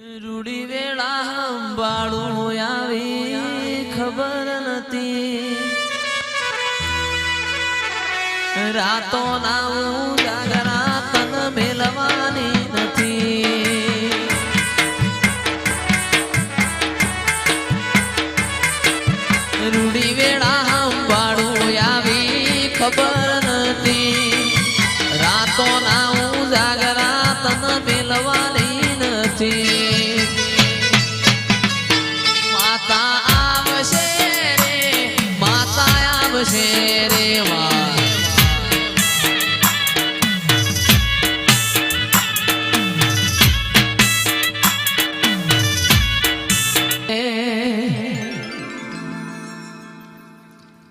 રૂડી વેળા સંભાળું આવી ખબર નથી. રાતો ના હું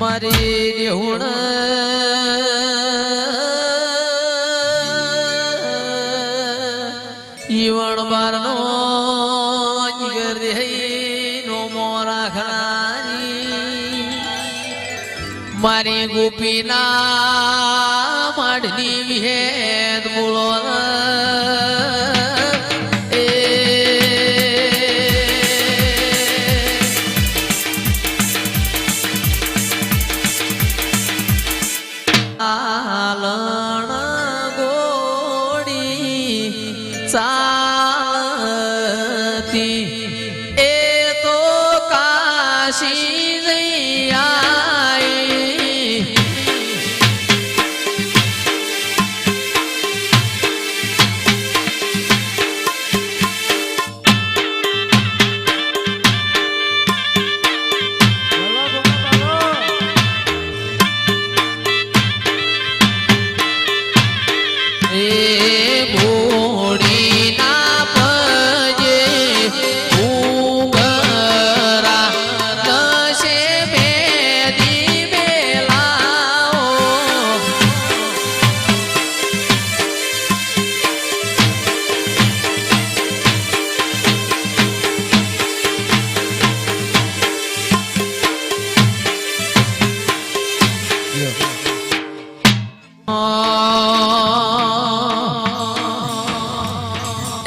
મારી રેહુણ ઈવણ બારનો નો મોરા ખનારી મારી ગોપીના માડની વિહેદ બોલો শক্তি এ তো কাশি Yeah.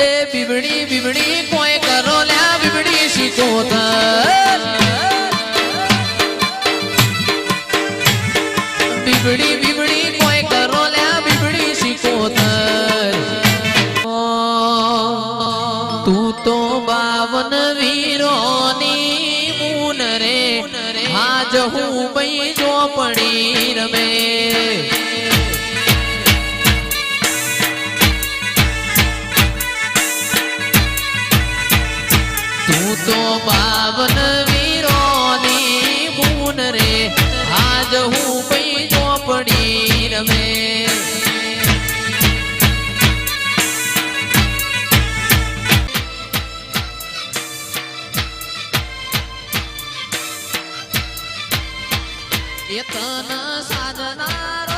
એ બીબડી બીબડી કોઈ કરો લ્યા બીબડી શીખોતર બીબડી બીબડી કોઈ કરો લ્યા બીબડી શીખોતર તું તો બાવન વીરોની મૂન રે આજ હું બઈ જો પડી રમે તું પાવન વીરો ની મૂન રે. આજ હું પૈ ચોપડી રમે. એ તન સાધના